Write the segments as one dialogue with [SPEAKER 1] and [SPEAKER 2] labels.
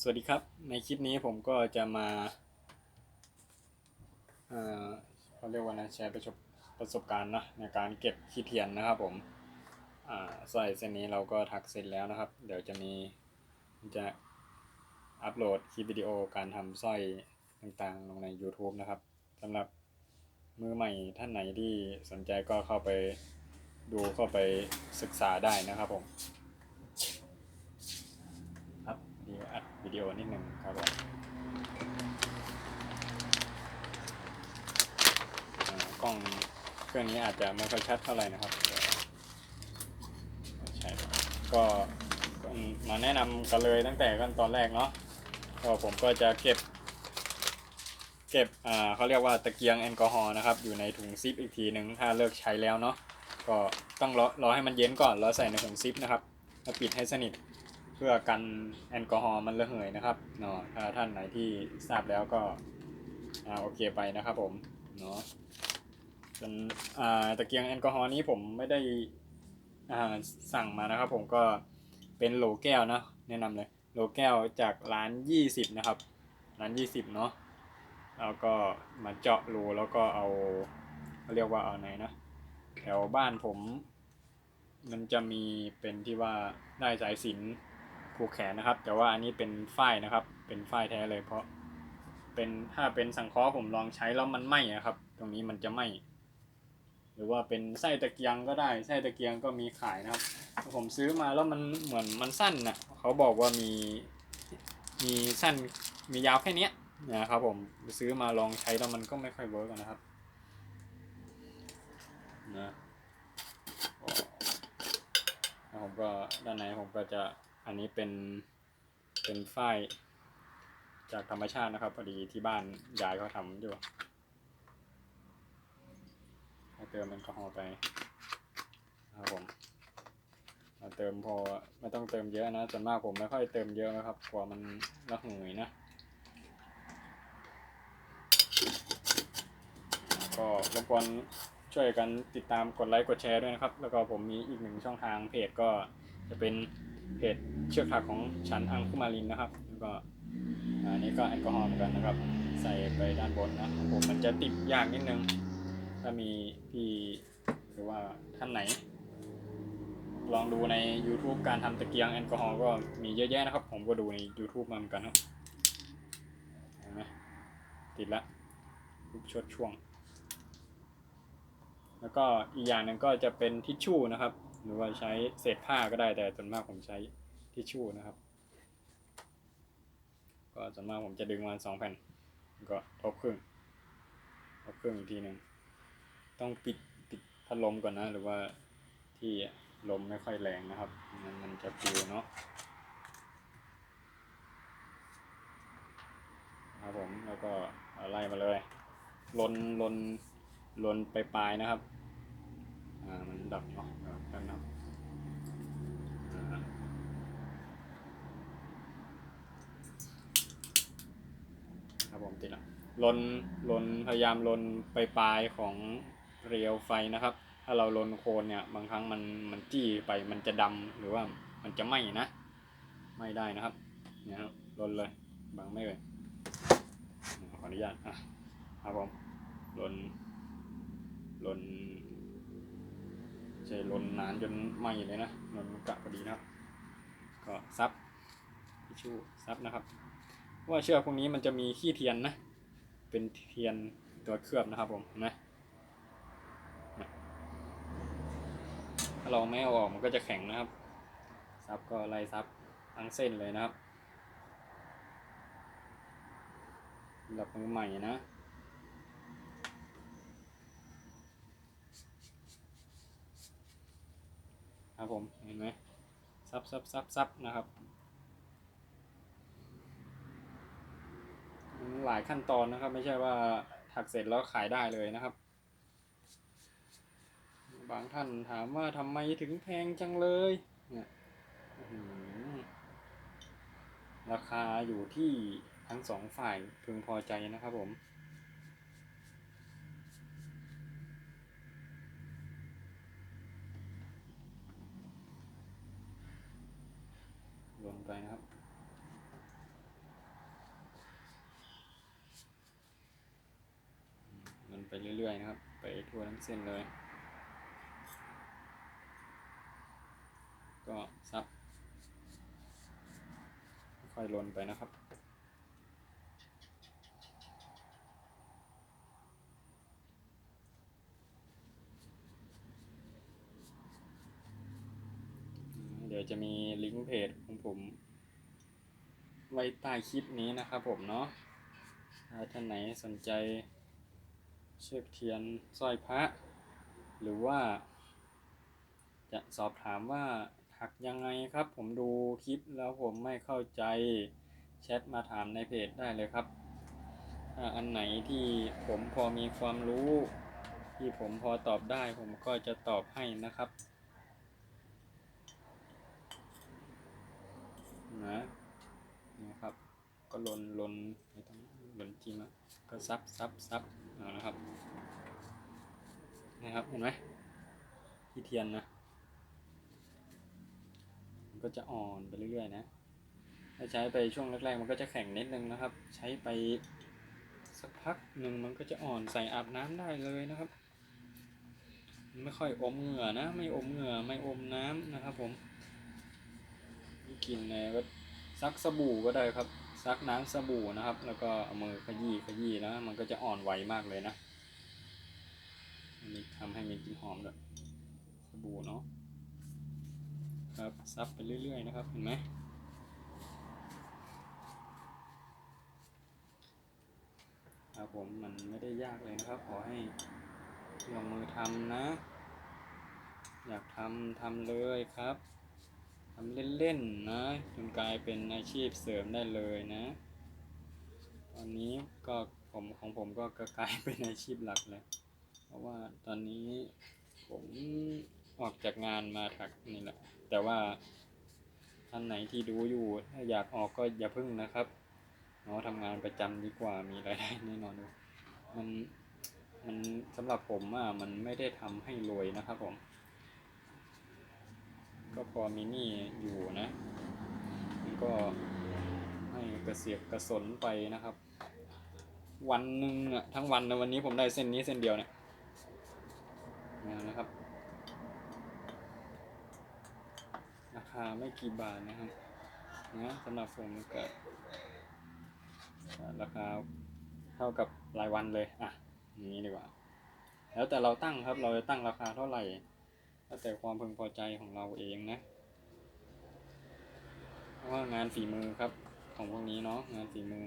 [SPEAKER 1] สวัสดีครับ ในคลิปนี้ผมก็จะมาเขาเรียกว่านะแชร์ประสบประสบการณ์นะในการเก็บขี้เทียนนะครับผมอ่าสร้อยเส้นนี้เราก็ถักเสร็จแล้วนะครับ เดี๋ยวจะมีจะอัปโหลดคลิปวิดีโอการทำสร้อยต่างๆ ลงใน YouTube นะครับสำหรับมือใหม่ท่านไหนที่สนใจก็เข้าไปดูเข้าไปศึกษาได้นะครับผม ครับเดีย วิดีโอนิดหนึ่งครับผมอ่ากล้องเครื่องนี้อาจจะไม่ค่อยชัดเท่าไหร่นะครับใช่ก็ก็มาแนะนำกันเลยตั้งแต่ขั้นตอนแรกเนาะก็ผมก็จะเก็บ เก็บอ่าเขาเรียกว่าตะเกียงแอลกอฮอล์นะครับ อยู่ในถุงซิปอีกทีหนึ่งถ้าเลิกใช้แล้วเนาะก็ต้องรอรอให้มันเย็นก่อนแล้วใส่ในถุงซิปนะครับแล้วปิดให้สนิท เพื่อกันแอลกอฮอล์มันระเหยนะครับเนาะถ้าท่านไหนที่ทราบแล้วก็อ่าโอเคไปนะครับผมเนาะส่วนอ่าตะเกียงแอลกอฮอล์นี้ผมไม่ได้อ่าสั่งมานะครับ ผมก็เป็นโหลแก้วนะแนะนำเลยโหลแก้วจากร้าน20นะครับร้าน20เนาะแล้วก็มาเจาะรูแล้วก็เอาเรียกว่าเอาไหนนะแถวบ้านผม มันจะมีเป็นที่ว่าได้สายสิน ผูกแขนนะครับ แต่ว่าอันนี้เป็นฝ้ายนะครับ เป็นฝ้ายแท้เลย เพราะเป็นถ้าเป็นสังเคราะห์ผมลองใช้แล้วมันไหม้อะครับ ตรงนี้มันจะไหม้หรือว่าเป็นไส้ตะเกียงก็ได้ไส้ตะเกียงก็มีขายนะครับ ผมซื้อมาแล้วมันเหมือนมันสั้นน่ะเขาบอกว่ามีมีสั้นมียาวแค่นี้นะครับผมซื้อมาลองใช้แล้วมันก็ไม่ค่อยเวิร์กนะครับนะแล้วผมก็ด้านในผมก็จะ อันนี้เป็นเป็นฝ้ายจากธรรมชาตินะครับพอดีที่บ้านยายเขาทำอยู่ให้เติมแอลกอฮอล์ไปนะครับผมเอาเติมพอไม่ต้องเติมเยอะนะส่วนมากผมไม่ค่อยเติมเยอะนะครับกลัวมันระเหยนะก็รบกวนช่วยกันติดตามกดไลค์กดแชร์ด้วยนะครับ แล้วก็ผมมีอีกหนึ่งช่องทางเพจก็จะเป็น เพจเชือกถักของฉันอังคุมารินนะครับ แล้วก็อันนี้ก็แอลกอฮอล์เหมือนกันนะครับ ใส่ไปด้านบนนะของผมมันจะติดยากนิดนึง ถ้ามีพี่หรือว่าท่านไหน ลองดูใน YouTube การทำตะเกียงแอลกอฮอล์ก็มีเยอะแยะนะครับ ผมก็ดูใน YouTube มาเหมือนกันครับเห็นไหมติดละทุกชดช่วง แล้วก็อีกอย่างหนึ่งก็จะเป็นทิชชู่นะครับ หรือว่าใช้เศษผ้าก็ได้แต่ส่วนมากผมใช้ทิชชู่นะครับ ก็ส่วนมากผมจะดึงมาสองแผ่น ก็ทบครึ่งทบครึ่งอีกทีหนึ่งต้องปิดปิดพัดลมก่อนนะ หรือว่าที่ลมไม่ค่อยแรงนะครับ มันมันจะปิวเนาะครับผมแล้วก็ไล่มาเลยลนลนลนไปปลายนะครับ อ่ามันดับเนาะดับดับดับอ่าครับผมติดละลนลนพยายามลนไปปลายของเรียวไฟนะครับ ถ้าเราลนโคนเนี่ย บางครั้งมันมันจี้ไปมันจะดำหรือว่ามันจะไหม้นะไม้ได้นะครับเนี่ยครับลนเลยบังไม่เลยขออนุญาตอะครับผมลนลน ใช้ลนนานจนไหม้เลยนะลนกะพอดีนะครับก็ซับทิชชู่ซับนะครับเพราะว่าเชือกพวกนี้มันจะมีขี้เทียนนะ เป็นเทียนตัวเคลือบนะครับผมนะถ้าเราไม่เอาออกมันก็จะแข็งนะครับ ซับก็ไล่ซับทั้งเส้นเลยนะครับสำหรับมือใหม่นะ ครับผมเห็นไหมซับซับซับซับนะครับหลายขั้นตอนนะครับ ไม่ใช่ว่าถักเสร็จแล้วขายได้เลยนะครับ บางท่านถามว่าทำไมถึงแพงจังเลยเนี่ยราคาอยู่ที่ทั้งสองฝ่ายพึงพอใจนะครับผม ครับ มันไปเรื่อยๆนะครับ ไปทั่วทั้งเส้นเลย ก็ซับ ค่อยลนไปนะครับเดี๋ยวจะมีลิงก์เพจของผม ไว้ใต้คลิปนี้นะครับผมเนาะถ้าท่านไหนสนใจเชือกเทียนสร้อยพระ หรือว่า จะสอบถามว่าถักยังไงครับ ผมดูคลิปแล้วผมไม่เข้าใจแชทมาถามในเพจได้เลยครับอันไหนที่ผมพอมีความรู้ ที่ผมพอตอบได้ผมก็จะตอบให้นะครับ นะนี่ครับ ก็ลนลนไม่ต้องลนจริงแล้วก็ซับซับซับเอานะครับนะครับเห็นไหมที่เทียนนะมันก็จะอ่อนไปเรื่อยๆนะถ้าใช้ไปช่วงแรกๆมันก็จะแข็งนิดนึงนะครับ ใช้ไปสักพักหนึ่งมันก็จะอ่อนใส่อาบน้ำได้เลยนะครับ ไม่ค่อยอมเหงื่อนะ ไม่อมเหงื่อไม่อมน้ำนะครับ ผมไม่กินเลยก็ซักสบู่ก็ได้ครับ ซักน้ำสบู่นะครับ แล้วก็เอามือขยี้ขยี้นะมันก็จะอ่อนไวมากเลยนะอันนี้ทำให้มีกลิ่นหอมด้วยสบู่เนาะครับซับไปเรื่อยๆนะครับเห็นไหมครับผมมันไม่ได้ยากเลยนะครับ ขอให้ลงมือทำนะ อยากทำทำเลยครับ ทำเล่นๆนะจนกลายเป็นอาชีพเสริมได้เลยนะ ตอนนี้ก็ผมของผมก็กลายเป็นอาชีพหลักเลยเพราะว่าตอนนี้ผมออกจากงานมาถักนี่แหละ แต่ว่าท่านไหนที่ดูอยู่ถ้าอยากออกก็อย่าพึ่งนะครับเนาะทำงานประจำดีกว่ามีรายได้แน่นอนเลยมันมันสำหรับผมอะมันไม่ได้ทำให้รวยนะครับผม ก็พอมีหนี้อยู่นะมันก็ให้กระเสียบกระสนไปนะครับ วันหนึ่งอะทั้งวันนะวันนี้ผมได้เส้นนี้เส้นเดียวเนี่ยนี่นะครับ ราคาไม่กี่บาทนะครับนะสำหรับผมก็ราคาเท่ากับรายวันเลย อะ อย่างนี้ดีกว่า แล้วแต่เราตั้งครับ เราจะตั้งราคาเท่าไหร่ แล้วแต่ความพึงพอใจของเราเองนะเพราะว่างานฝีมือครับ ของพวกนี้เนาะงานฝีมือ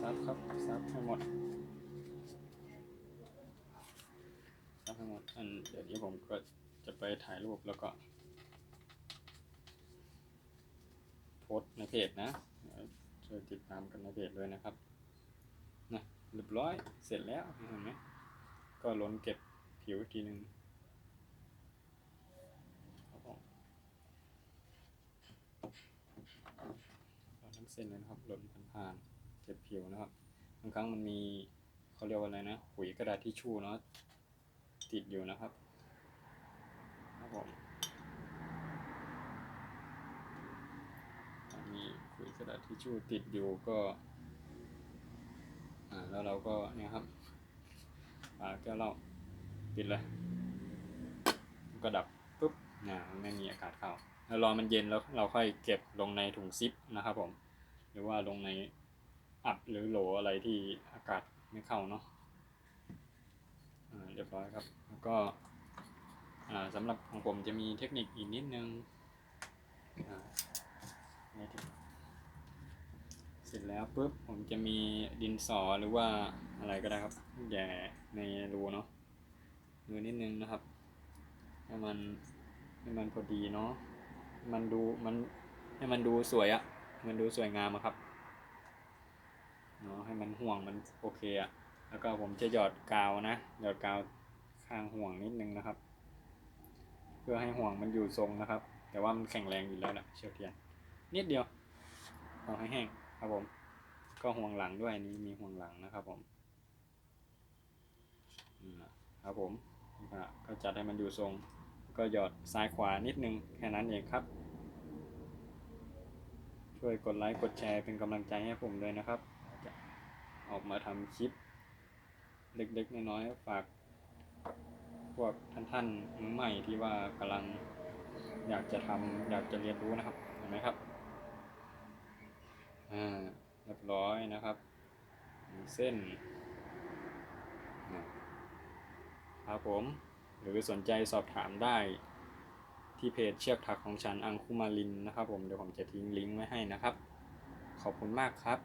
[SPEAKER 1] ซับครับซับให้หมดซับให้หมดอันเดี๋ยวนี้ผมก็จะไปถ่ายรูปแล้วก็ โพสในเพจนะช่วยติดตามกันในเพจด้วยนะครับ นะเรียบร้อยเสร็จแล้วเห็นไหมก็ล้นเก็บผิวอีกทีหนึ่งครับผมล้นทั้งเส้นเลยนะครับล้นผ่านๆเก็บผิวนะครับบางครั้งมันมีเขาเรียกว่าอะไรนะขุยกระดาษทิชชู่เนาะติดอยู่นะครับครับผมมีขุยกระดาษทิชชู่ติดอยู่ก็ อ่าแล้วเราก็เนี่ยครับฝาแก้วเราปิดเลยก็ดับปุ๊บนะไม่มีอากาศเข้าแล้วรอมันเย็นแล้วเราค่อยเก็บลงในถุงซิปนะครับผม หรือว่าลงในอับหรือโหลอะไรที่อากาศไม่เข้าเนาะเรียบร้อยครับแล้วก็สำหรับของผมจะมีเทคนิคอีกนิดนึงอ่าในที่ เสร็จ แล้วปุ๊บผมจะมีดินสอหรือว่าอะไรก็ได้ครับแย่ในรูเนาะมือนิดนึงนะครับให้มันให้มันพอดีเนาะมันดูมันให้มันดูสวยอะมันดูสวยงามอะครับเนาะให้มันห่วงมันโอเคอะแล้วก็ผมจะหยอดกาวนะหยอดกาวข้างห่วงนิดนึงนะครับ เพื่อให้ห่วงมันอยู่ทรงนะครับ แต่ว่ามันแข็งแรงอยู่แล้วแหละเชือกเทียนนิดเดียวเอาให้แห้งครับผม ก็ห่วงหลังด้วยอันนี้มีห่วงหลังนะครับผมครับผมก็จัดให้มันอยู่ทรง ก็หยอดซ้ายขวานิดนึงแค่นั้นเองครับ ช่วยกดไลค์กดแชร์เป็นกำลังใจให้ผมด้วยนะครับ จะออกมาทำคลิป เล็กๆน้อยๆฝากพวกท่านๆมือใหม่ที่ว่ากำลังอยากจะทำอยากจะเรียนรู้นะครับเห็นไหมครับอ่า เรียบร้อยนะครับมีเส้นนะครับผม หรือสนใจสอบถามได้ที่เพจเชือกถักของฉันอังคุมาลินนะครับผม เดี๋ยวผมจะทิ้งลิงก์ไว้ให้นะครับ ขอบคุณมากครับ